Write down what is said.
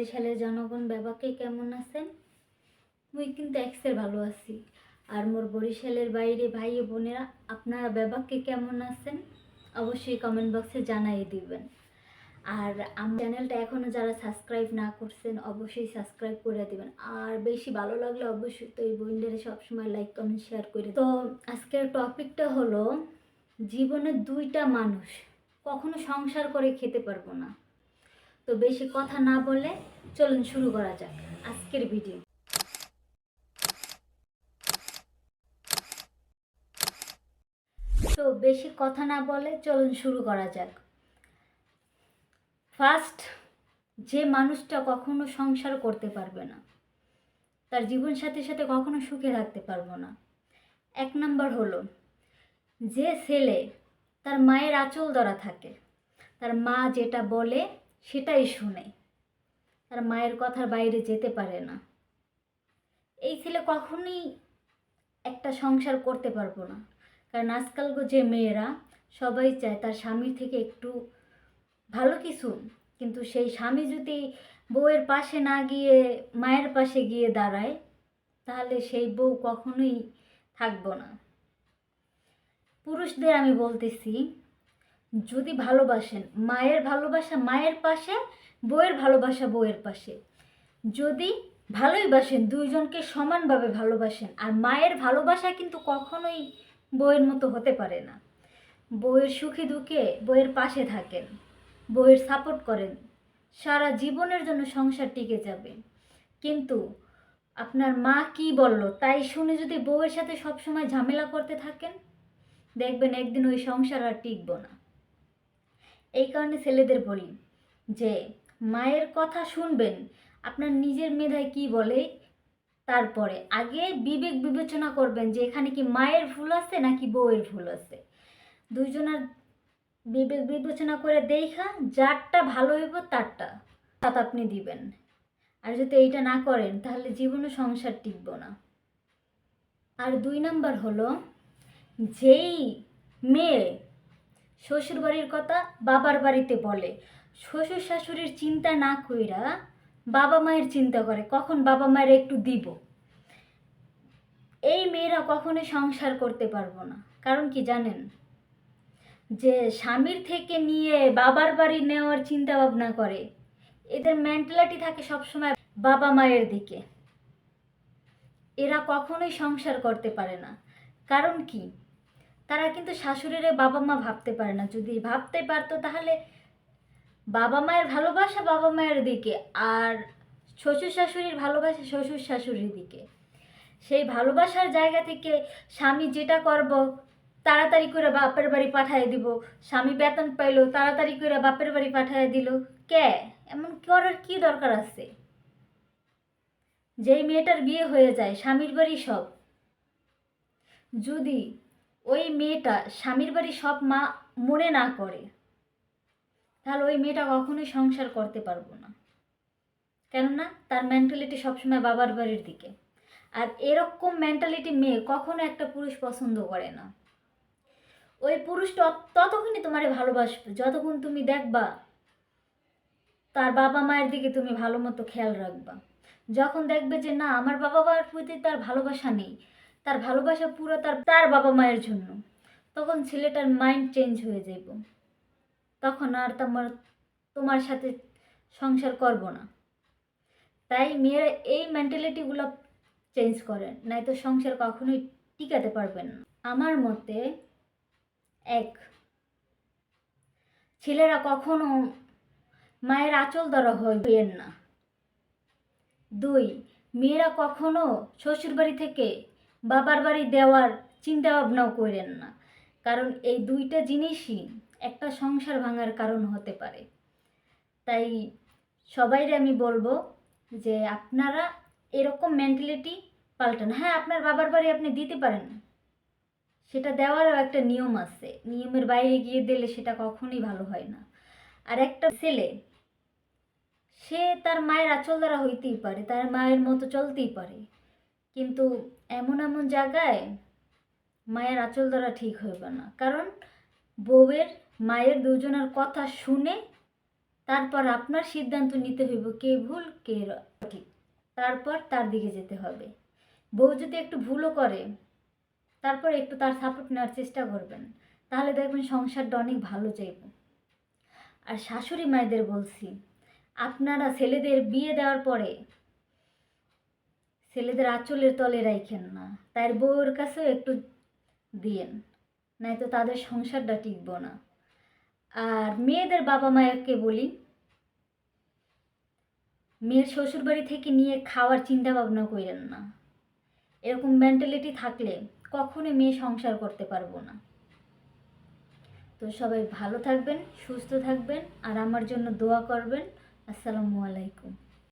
বরিশালের জনগণ ব্যাপাকে কেমন আছেন? মুই কিন্তু এক্সের ভালো আছি। আর মোর বরিশালের বাইরে ভাই বোনেরা, আপনারা ব্যাপাকে কেমন আছেন? অবশ্যই কমেন্ট বক্সে জানাই দিবেন। আর আমার চ্যানেলটা এখনও যারা সাবস্ক্রাইব না করছেন, অবশ্যই সাবস্ক্রাইব করে দিবেন। আর বেশি ভালো লাগলে অবশ্যই তো এই বইন্ডারে সবসময় লাইক কমেন্ট শেয়ার করে তো আজকের টপিকটা হলো, জীবনে দুইটা মানুষ কখনো সংসার করে খেতে পারব না। তো বেশি কথা না বলে চলুন শুরু করা যাক আজকের ভিডিও। তো বেশি কথা না বলে চলুন শুরু করা যাক। ফার্স্ট যে মানুষটা কখনো সংসার করতে পারবে না, তার জীবন সাথে সাথে কখনো সুখে থাকতে পারব না। এক নাম্বার হলো, যে ছেলে তার মায়ের আঁচল ধরা থাকে, তার মা যেটা বলে সেটাই শুনে। তার মায়ের কথার বাইরে যেতে পারে না। এই ছেলে কখনোই একটা সংসার করতে পারব না। কারণ আজকালকার যে মেয়েরা, সবাই চায় তার স্বামীর থেকে একটু ভালো কিছু। কিন্তু সেই স্বামী যদি বউয়ের পাশে না গিয়ে, মায়ের পাশে গিয়ে দাঁড়ায়, তাহলে সেই বউ কখনোই থাকব না। পুরুষদের আমি বলতেছি যদি ভালোবাসেন, মায়ের ভালোবাসা মায়ের পাশে, বউয়ের ভালোবাসা বউয়ের পাশে। যদি ভালোই বাসেন, দুইজনকে সমানভাবে ভালোবাসেন, আর মায়ের ভালোবাসা কিন্তু কখনোই বউয়ের মতো হতে পারে না। বউয়ের সুখে দুঃখে বউয়ের পাশে থাকেন, বউয়ের সাপোর্ট করেন, সারা জীবনের জন্য সংসার টিকে যাবে। কিন্তু আপনার মা কি বলল, তাই শুনে যদি বউয়ের সাথে সবসময় ঝামেলা করতে থাকেন, দেখবেন একদিন ওই সংসার আর টিকবো না। এই কারণে ছেলেদের বলি যে, মায়ের কথা শুনবেন, আপনার নিজের মেধায় কি বলে, তারপরে আগে বিবেক বিবেচনা করবেন যে, এখানে কি মায়ের ভুল আছে নাকি বউয়ের ভুল আছে। দুইজনের বিবেক বিবেচনা করে দেখা, যারটা ভালো হইব তারটা তাত আপনি দিবেন। আর যদি এইটা না করেন, তাহলে জীবনে সংসার টিকব না। আর দুই নাম্বার হলো, যেই মেয়ে শ্বশুর বাড়ির কথা বাবার বাড়িতে বলে। শ্বশুর শাশুড়ির চিন্তা না কইরা বাবা মায়ের চিন্তা করে, কখন বাবা মায়ের একটু দিব। এই মেয়েরা কখনোই সংসার করতে পারব না, কারণ কি জানেন? যে স্বামীর থেকে নিয়ে বাবার বাড়ি নেওয়ার চিন্তা ভাবনা করে, এদের মেন্টালিটি থাকে সবসময় বাবা মায়ের দিকে। এরা কখনোই সংসার করতে পারে না, কারণ কি? তারা কিন্তু শাশুড়ির বাবা মা ভাবতে পারে না। যদি ভাবতে পারতো তাহলে বাবা মায়ের ভালোবাসা বাবা মায়ের দিকে আর শ্বশুর শাশুড়ির ভালোবাসা শ্বশুর শাশুড়ির দিকে। সেই ভালোবাসার জায়গা থেকে স্বামী যেটা করব, তাড়াতাড়ি করে বাপের বাড়ি পাঠিয়ে দিব। স্বামী বেতন পাইলো, তাড়াতাড়ি করে বাপের বাড়ি পাঠিয়ে দিল। কে? এমন করার কি দরকার আছে? যেই মেয়েটার বিয়ে হয়ে যায়, স্বামীর বাড়ি সব। যদি ওই মেয়েটা, স্বামীর বাড়ি সব মা মনে না করে, তাহলে ওই মেয়েটা কখনোই সংসার করতে পারব না। কেননা তার মেন্টালিটি সবসময় বাবার বাড়ির দিকে। আর এরকম মেন্টালিটি মেয়ে কখনো একটা পুরুষ পছন্দ করে না। ওই পুরুষটা ততক্ষণই তোমারে ভালোবাসবে। যতক্ষণ তুমি দেখবা তার বাবা মায়ের দিকে তুমি ভালো মতো খেয়াল রাখবা। যখন দেখবে যে, না, আমার বাবা মায়ের প্রতি তার ভালোবাসা নেই। তার ভালোবাসা পুরো তার তার বাবা মায়ের জন্য। তখন ছেলেটার মাইন্ড চেঞ্জ হয়ে যাইব। তখন আর তোমার তোমার সাথে সংসার করব না। তাই মেয়েরা এই মেন্টালিটিগুলো চেঞ্জ করেন নয়তো সংসার কখনোই টিকাতে পারবেন না। আমার মতে, এক, ছেলেরা কখনো মায়ের আঁচল দ্বারা হইবেন না। দুই, মেয়েরা কখনো শ্বশুরবাড়ি থেকে বাবার বাড়ি দেওয়ার চিন্তা ভাবনাও করেন না। কারণ এই দুইটা জিনিসই একটা সংসার ভাঙার কারণ হতে পারে। তাই সবাইরে আমি বলব যে আপনারা এরকম মেন্টালিটি পাল্টান। হ্যাঁ আপনার বাবার বাড়ি আপনি দিতে পারেন সেটা দেওয়ারও একটা নিয়ম আছে। নিয়মের বাইরে গিয়ে দিলে সেটা কখনোই ভালো হয় না। আর একটা ছেলে, সে তার মায়ের আচল দ্বারা হইতেই পারে, তার মায়ের মতো চলতেই পারে। কিন্তু এমন এমন জায়গায় মায়ের আঁচল দ্বারা ঠিক হইবে না। কারণ বউয়ের মায়ের দুজনের কথা শুনে তারপর আপনার সিদ্ধান্ত নিতে হইব কে ভুল, কে ঠিক তারপর তার দিকে যেতে হবে। বউ যদি একটু ভুলও করে, তারপর একটু তার সাপোর্ট নেওয়ার চেষ্টা করবেন, তাহলে দেখবেন সংসারটা অনেক ভালো যাইব। আর শাশুড়ি মায়েদের বলছি, আপনারা ছেলেদের বিয়ে দেওয়ার পরে ছেলেদের আঁচলের তলে রাখেন না। তার বউয়ের কাছেও একটু দিয়েন নয়তো তাদের সংসারটা টিকব না। আর মেয়েদের বাবা মায়েরকে বলি, মেয়ের শ্বশুরবাড়ি থেকে নিয়ে খাওয়ার চিন্তা ভাবনা করেন না। এরকম মেন্টালিটি থাকলে কখনোই মেয়ে সংসার করতে পারব না। তো সবাই ভালো থাকবেন, সুস্থ থাকবেন, আর আমার জন্য দোয়া করবেন। আসসালামু আলাইকুম।